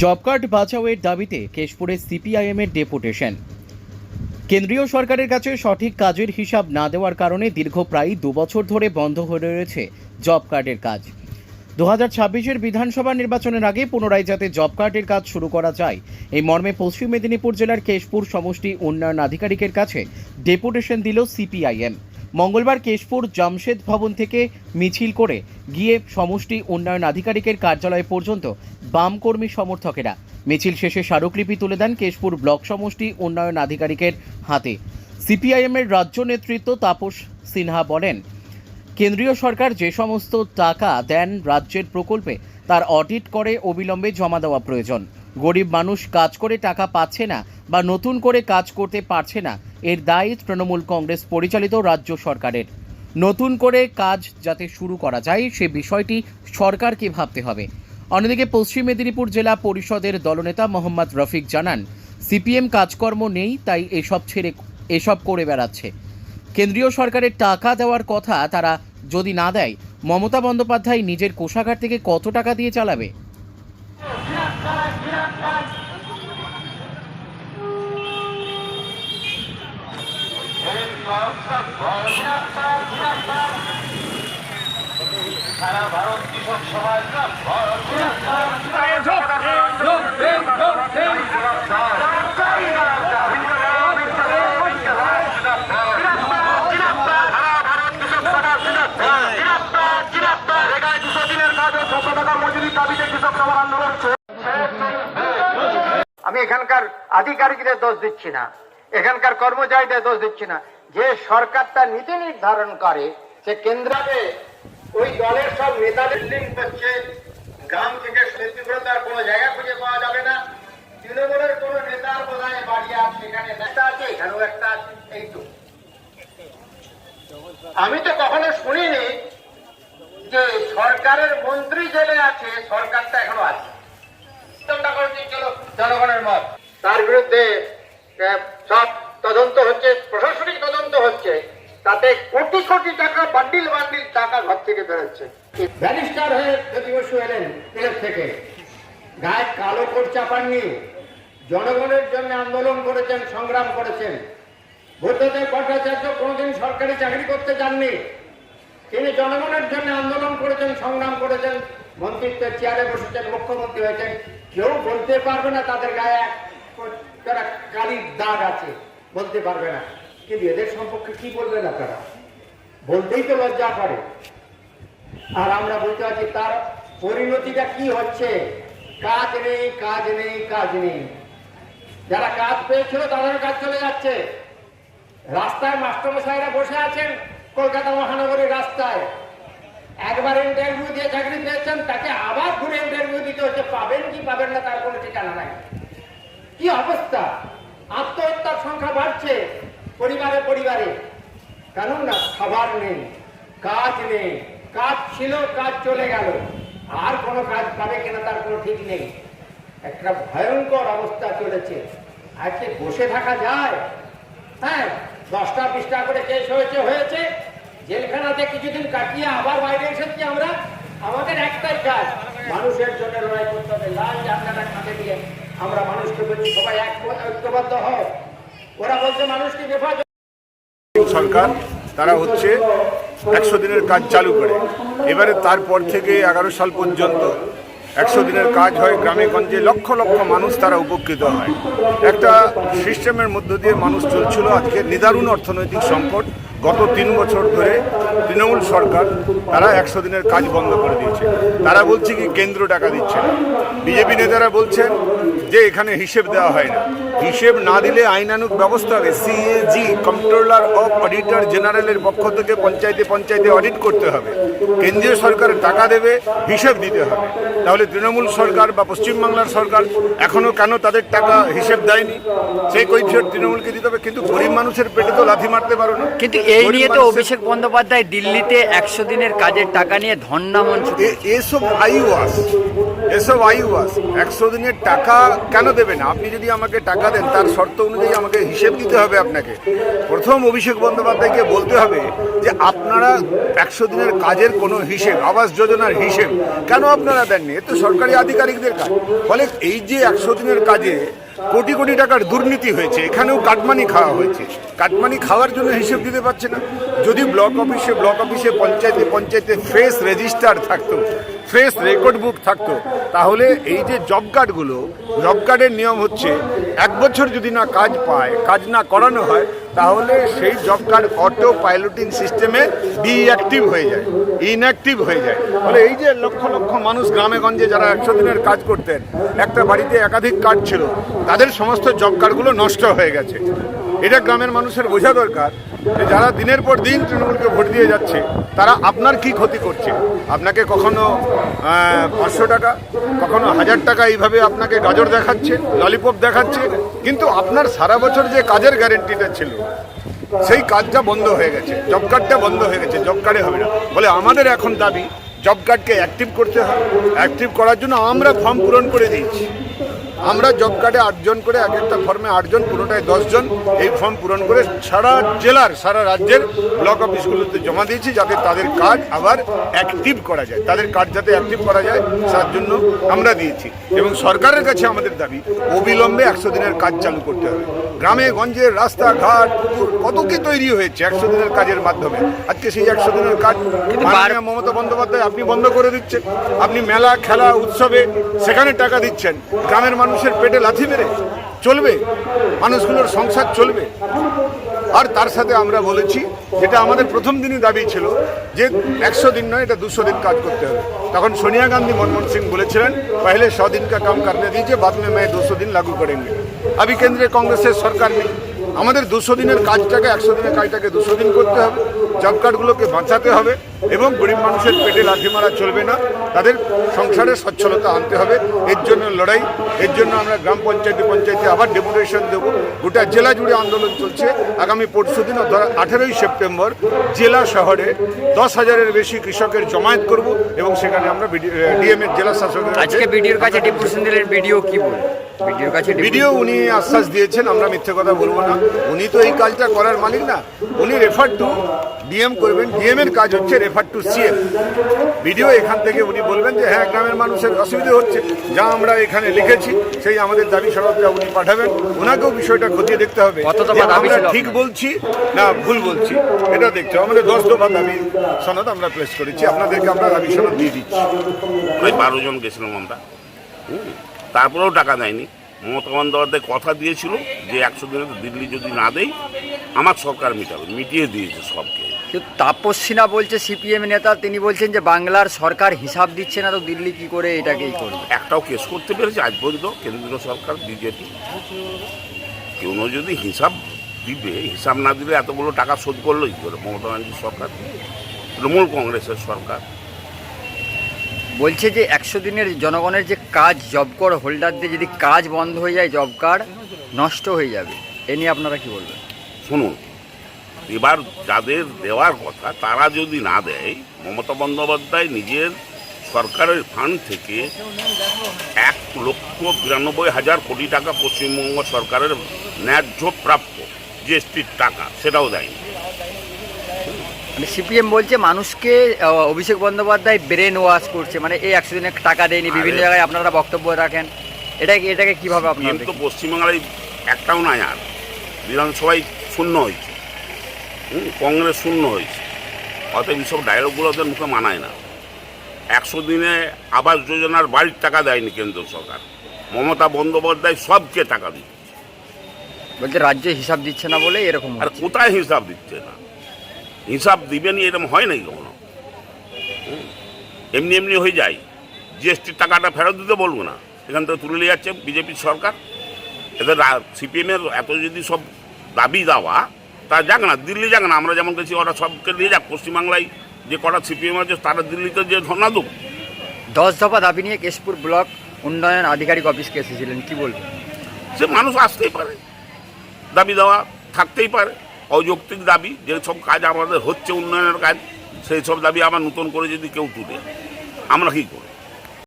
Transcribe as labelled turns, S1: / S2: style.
S1: Job card বাঁচাওয়ের দাবিতে কেশপুরে সিপিআইএমের deputation. কেন্দ্রীয় সরকারের কাছে সঠিক কাজের হিসাব না দেওয়ার কারণে দীর্ঘ প্রায় দু বছর ধরে বন্ধ হয়ে রয়েছে জব কার্ডের কাজ। দু হাজার ছাব্বিশের বিধানসভা নির্বাচনের আগে পুনরায় যাতে জব কার্ডের কাজ শুরু করা যায়, এই মর্মে পশ্চিম মেদিনীপুর জেলার কেশপুর সমষ্টি উন্নয়ন আধিকারিকের কাছে ডেপুটেশন দিল সিপিআইএম। মঙ্গলবার কেশপুর জামশেদ ভবন থেকে মিছিল করে গিয়ে সমষ্টি উন্নয়ন আধিকারিকের কার্যালয় পর্যন্ত বাম কর্মী সমর্থকেরা। মিছিল শেষে স্মারকলিপি তুলে দেন কেশপুর ব্লক সমষ্টি উন্নয়ন আধিকারিকের হাতে। সিপিআইএমের রাজ্য নেতৃত্ব তাপস সিনহা বলেন, কেন্দ্রীয় সরকার যে সমস্ত টাকা দেন রাজ্যের প্রকল্পে, তার অডিট করে অবিলম্বে জমা দেওয়া প্রয়োজন। গরিব মানুষ কাজ করে টাকা পাচ্ছে না বা নতুন করে কাজ করতে পারছে না, এর দায় তৃণমূল কংগ্রেস পরিচালিত রাজ্য সরকারের। নতুন করে কাজ যাতে শুরু করা যায়, সে বিষয়টি সরকারকে ভাবতে হবে। অন্যদিকে পশ্চিম মেদিনীপুর জেলা পরিষদের দলনেতা মোহাম্মদ রফিক জানান, সিপিএম কাজকর্ম নেই, তাই এসব ছেড়ে, এসব করে বেড়াচ্ছে। কেন্দ্রীয় সরকারের টাকা দেওয়ার কথা তারা যদি না দেয়, মমতা বন্দ্যোপাধ্যায় নিজের কোষাগার থেকে কত টাকা দিয়ে চালাবে?
S2: কৃষক
S3: আমি এখানকার আধিকারিকদের দোষ দিচ্ছি না। এখানকার কর্মচারীদের দোষ দিচ্ছি না। যে সরকারটা নীতি নির্ধারণ করে, সে কেন্দ্রাবে ওই দলের সব নেতাদের লিঙ্ক করছে গ্রাম থেকে তীব্রতার কোনো জায়গা খুঁজে পাওয়া যাবে না। তৃণমূলের কোন নেতার বোধহয় বাড়ি আর সেখানে নেতা আছে, এখানেও একটা আছে এইটুকু আমি তো কখনো শুনিনি যে সরকারের মন্ত্রী জেলে আছে, সরকারটা এখনও আছে। জনগণের মত। তার বিরুদ্ধে সব তদন্ত হচ্ছে, প্রশাসনিক তদন্ত হচ্ছে। তাতে কোটি কোটি টাকা, বান্ডিল বান্ডিল টাকা ঘর থেকে বেরোচ্ছে। ব্যারিস্টার হয়ে যদি বসু এলেন বিলেত থেকে। গায়ে কালো কোট চাপাননি জনগণের জন্য আন্দোলন করেছেন, সংগ্রাম করেছেন। বুদ্ধদেব ভট্টাচার্য কোনোদিন সরকারি চাকরি করতে যাননি। তিনি জনগণের জন্য আন্দোলন করেছেন, সংগ্রাম করেছেন। মন্ত্রিত্বের চেয়ারে বসেছেন, মুখ্যমন্ত্রী হয়েছেন। কেউ বলতে পারবে না তাদের গায়ে তারা কালির দাগ আছে। বলতে পারবে না। কিন্তু এদের সম্পর্কে কি বলবেন আপনারা? বলতেই তো লজ্জা করে। আর আমরা বলতে পারছি, তার পরিণতিটা কি হচ্ছে? কাজ নেই কাজ নেই কাজ নেই। যারা কাজ পেয়েছিল তাদের কাজ চলে যাচ্ছে। রাস্তায় মাস্টারমশাইরা বসে আছেন কলকাতা মহানগরীর রাস্তায়। একবার ইন্টারভিউ দিয়ে চাকরি পেয়েছেন, তাকে আবার ঘুরে ইন্টারভিউ দিতে হচ্ছে। পাবেন কি পাবেন না, তার কোনো ঠিকানা নাই। কি অবস্থা? বাড়ছে পরিবারে পরিবারে। কারণ না খাবার নেই, কাজ নেই, কাজ ছিল, কাজ চলে গেল। আর কোনো কাজ পাবে কিনা তার কোনো ঠিক নেই। একটা ভয়ঙ্কর অবস্থা চলেছে। আজকে বসে থাকা যায়। হ্যাঁ দশটা বিশটা করে কেস হয়েছে হয়েছে। জেলখানাতে কিছুদিন কাটিয়ে আবার বাইরে এসেছি আমরা। আমাদের একটাই কাজ, মানুষের জন্য লড়াই করতে হবে। লাল জানলাটা কাঁধে দিয়ে আমরা মানুষকে বলছি, সবাই ঐক্যবদ্ধ হও ওরা বলছে মানুষকে বেফাজ
S4: সরকার, তারা হচ্ছে একশো দিনের কাজ চালু করে। এবারে তারপর থেকে এগারো সাল পর্যন্ত একশো দিনের কাজ হয়। গ্রামে গঞ্জে লক্ষ লক্ষ মানুষ তারা উপকৃত হয়। একটা সিস্টেমের মধ্য দিয়ে মানুষ চলছিল। আজকে নিদারুণ অর্থনৈতিক সংকট। গত তিন বছর ধরে তৃণমূল সরকার, তারা একশো দিনের কাজ বন্ধ করে দিয়েছে। তারা বলছে কি, কেন্দ্র টাকা দিচ্ছে বিজেপি নেতারা বলছেন যে এখানে হিসেব দেওয়া হয় না। হিসেব না দিলে আইনানুগ ব্যবস্থা হবে। সিএজি কন্ট্রোলার অফ অডিটর জেনারেলের পক্ষ থেকে পঞ্চায়েতে পঞ্চায়েতে অডিট করতে হবে। কেন্দ্রীয় সরকার টাকা দেবে, হিসেব দিতে হবে। তাহলে তৃণমূল সরকার বা পশ্চিমবাংলার সরকার এখনও কেন তাদের টাকা হিসেব দেয়নি? সেই কৈফিয়ত তৃণমূলকে দিতে হবে। কিন্তু গরিব মানুষের পেটে তো লাথি মারতে পারো না।
S5: কিন্তু এই নিয়ে তো অভিষেক বন্দ্যোপাধ্যায় দিল্লিতে একশো দিনের কাজের টাকা নিয়ে ধর্ণা মঞ্চ
S4: এসব আইওয়াস এসব আইওয়াস একশো দিনের টাকা কেন দেবে না? আপনি যদি আমাকে টাকা দেন তার শর্ত অনুযায়ী আমাকে হিসেব দিতে হবে আপনাকে। প্রথম অভিষেক বন্দ্যোপাধ্যায়কে বলতে হবে যে আপনারা একশো দিনের কাজের কোনো হিসেব আবাস যোজনার হিসেব কেন আপনারা দেননি? এ তো সরকারি আধিকারিকদের কাজ। ফলে এই যে একশো দিনের কাজে কোটি কোটি টাকার দুর্নীতি হয়েছে, এখানেও কাটমানি খাওয়া হয়েছে। কাটমানি খাওয়ার জন্য হিসেব দিতে পারছে না। যদি ব্লক অফিসে ব্লক অফিসে পঞ্চায়েতে পঞ্চায়েতে ফ্রেশ রেজিস্টার থাকতো, ফ্রেশ রেকর্ড বুক থাকতো, তাহলে এই যে জব কার্ডগুলো, জব কার্ডের নিয়ম হচ্ছে, এক বছর যদি না কাজ পায়, কাজ না করানো হয় তাহলে সেই জব কার্ড অটো পাইলটিং সিস্টেমে ডিঅ্যাক্টিভ হয়ে যায় ইনঅ্যাক্টিভ হয়ে যায়। ফলে এই যে লক্ষ লক্ষ মানুষ গ্রামে গঞ্জে যারা একশো দিনের কাজ করতেন, একটা বাড়িতে একাধিক কার্ড ছিল, তাদের সমস্ত জব কার্ডগুলো নষ্ট হয়ে গেছে। এটা গ্রামের মানুষের বোঝা দরকার যে যারা দিনের পর দিন তৃণমূলকে ভোট দিয়ে যাচ্ছে, তারা আপনার কি ক্ষতি করছে? আপনাকে কখনো পাঁচশো টাকা, কখনো হাজার টাকা এইভাবে আপনাকে গাজর দেখাচ্ছে, ললিপপ দেখাচ্ছে? কিন্তু আপনার সারা বছর যে কাজের গ্যারেন্টিটা ছিল, সেই কাজটা বন্ধ হয়ে গেছে, জব কার্ডটা বন্ধ হয়ে গেছে, জব কার্ডে হবে না। বলে আমাদের এখন দাবি, জব কার্ডকে অ্যাক্টিভ করতে হবে অ্যাক্টিভ করার জন্য আমরা ফর্ম পূরণ করে দিয়েছি। আমরা জব কার্ডে আটজন করে এক একটা ফর্মে আটজন পুরোটায় দশজন। এই ফর্ম পূরণ করে সারা জেলার সারা রাজ্যের ব্লক অফিসগুলোতে জমা দিয়েছি যাতে তাদের কার্ড আবার অ্যাক্টিভ করা যায়। তাদের কার্ড যাতে অ্যাক্টিভ করা যায় তার জন্য আমরা দিয়েছি। এবং সরকারের কাছে আমাদের দাবি অবিলম্বে একশো দিনের কাজ চালু করতে হবে। গ্রামে গঞ্জে রাস্তাঘাট পুকুর কত কি তৈরি হয়েছে একশো দিনের কাজের মাধ্যমে? আজকে সেই একশো দিনের কাজ মমতা বন্দ্যোপাধ্যায় আপনি বন্ধ করে দিচ্ছেন। আপনি মেলা খেলা উৎসবে সেখানে টাকা দিচ্ছেন। গ্রামের মানুষের পেটে লাথি মেরে চলবে, মানুষগুলোর সংসার চলবে। আর তার সাথে আমরা বলেছি, যেটা আমাদের প্রথম দিনই দাবি ছিল, যে একশো দিন নয়, এটা দুশো দিন কাজ করতে হবে। তখন সোনিয়া গান্ধী, মনমোহন সিং বলেছিলেন, পহলে সौ দিন কা কাম करने দিয়েছে বাদ মে মেয়ে দুশো দিন লাগু करेंगे अभी কেন্দ্রে কংগ্রেসের সরকার নেই। আমাদের দুশো দিনের কাজটাকে, একশো দিনের কাজটাকে দুশো দিন করতে হবে। জব কার্ডগুলোকে বাঁচাতে হবে। এবং গরিব মানুষের পেটে লাথি মারা চলবে না। তাদের সংসারে সচ্ছলতা আনতে হবে। এর জন্য লড়াই এর জন্য আমরা গ্রাম পঞ্চায়েতে পঞ্চায়েতে আবার ডেপুটেশন দেবো। গোটা জেলা জুড়ে আন্দোলন চলছে। আগামী পরশু দিন আঠেরোই সেপ্টেম্বর জেলা শহরে দশ হাজারের বেশি কৃষকের জমায়েত করব এবং সেখানে আমরা ডিএম এর জেলা শাসকের
S5: আজকে বিডিওর কাছে দিলেন বিডিও কি বল বিডিওর কাছে
S4: ভিডিও উনি আশ্বাস দিয়েছেন আমরা মিথ্যে কথা বলব না। উনি তো এই কাজটা করার মালিক না। উনি রেফার টু ডিএম করবেন। ডিএম এর কাজ হচ্ছে রেফার টু সিএম ভিডিও এখান থেকে উনি বলবেন যে হ্যাঁ গ্রামের মানুষের অসুবিধা হচ্ছে। যা আমরা এখানে লিখেছি সেই আমাদের দাবি সনদটা উনি পাঠাবেন। ওনাকেও বিষয়টা খতিয়ে দেখতে হবে। আমরা ঠিক বলছি না ভুল বলছি এটা দেখতে হবে। আমাদের দশ দফা দাবি সনদ আমরা প্লেস করেছি। আপনাদেরকে আমরা দাবি সনদ দিয়ে দিচ্ছি।
S6: প্রায় বারো জন গেছিলাম আমরা হুম, তারপরেও টাকা দেয়নি। মমতা বন্দ্যোপাধ্যায় কথা দিয়েছিল যে একশো দিনে দিল্লি যদি না দেয় আমার সরকার মিটাবে। মিটিয়ে দিয়েছে সবকে।
S5: কিন্তু তাপস সিনহা বলছে সিপিএম নেতা তিনি বলছেন যে বাংলার সরকার হিসাব দিচ্ছে না তো দিল্লি কি করে এটাকেই করবে?
S6: একটাও কেস করতে পেরেছে আজ পর্যন্ত কেন্দ্রীয় সরকার বিজেপি। কেউ যদি হিসাব দিবে হিসাব না দিলে এতগুলো টাকা শোধ করল কি করে? মমতা ব্যানার্জির সরকার? তৃণমূল কংগ্রেসের সরকার।
S5: বলছে যে একশো দিনের জনগণের যে কাজ জব কার্ড হোল্ডারদের যদি কাজ বন্ধ হয়ে যায় জব কার্ড নষ্ট হয়ে যাবে। এ নিয়ে আপনারা কি বলবেন?
S6: শুনুন এবার যাদের দেওয়ার কথা তারা যদি না দেয় মমতা বন্দ্যোপাধ্যায় নিজের সরকারের ফান্ড থেকে এক লক্ষ বিরানব্বই হাজার কোটি টাকা পশ্চিমবঙ্গ সরকারের ন্যায্য প্রাপ্য জিএসটির টাকা সেটাও দেয়নি।
S5: মানে সিপিএম বলছে মানুষকে অভিষেক বন্দ্যোপাধ্যায় ব্রেন ওয়াশ করছে মানে এই একশো দিনের টাকা দেয়নি বিভিন্ন জায়গায় আপনারা বক্তব্য রাখেন। এটাকে এটাকে কীভাবে আপনারা
S6: কিন্তু
S5: দেখেন?
S6: পশ্চিমবাংলায় একটাও নাই আর বিধানসভায় শূন্য হয়েছে। কংগ্রেস শূন্য হয়েছে। অতএব এইসব ডায়লগগুলো ওদের মুখে মানায় না। একশো দিনে আবাস যোজনার বাড়ির টাকা দেয়নি কেন্দ্র সরকার। মমতা বন্দ্যোপাধ্যায় সবকে টাকা দিচ্ছে।
S5: বলছে রাজ্যে হিসাব দিচ্ছে না বলে এরকম
S6: আর কোথায় হিসাব দিচ্ছে না? হিসাব দিবেনি এরকম হয় নাকি কখনো? এমনি এমনি হয়ে যায়। জিএসটির টাকাটা ফেরত দিতে বলব না। এখান থেকে তুলে নিয়ে যাচ্ছে বিজেপির সরকার। এদের সিপিএমের এত যদি সব দাবি দেওয়া তা যাক না দিল্লি যাক না আমরা যেমন গেছি ওরা সবকে নিয়ে যাক পশ্চিমবাংলায় যে কটা সিপিএম আছে তারা দিল্লিতে যে ধর্ণা দেব।
S5: দশ দফা দাবি নিয়ে কেশপুর ব্লক উন্নয়ন আধিকারিক অফিসকে এসেছিলেন কি বলবেন?
S6: সে মানুষ আসতেই পারে দাবি দেওয়া থাকতেই পারে অযৌক্তিক দাবি যে সব কাজ আমাদের হচ্ছে উন্নয়নের কাজ সেই সব দাবি আবার নতুন করে যদি কেউ তুলে আমরা কী করব?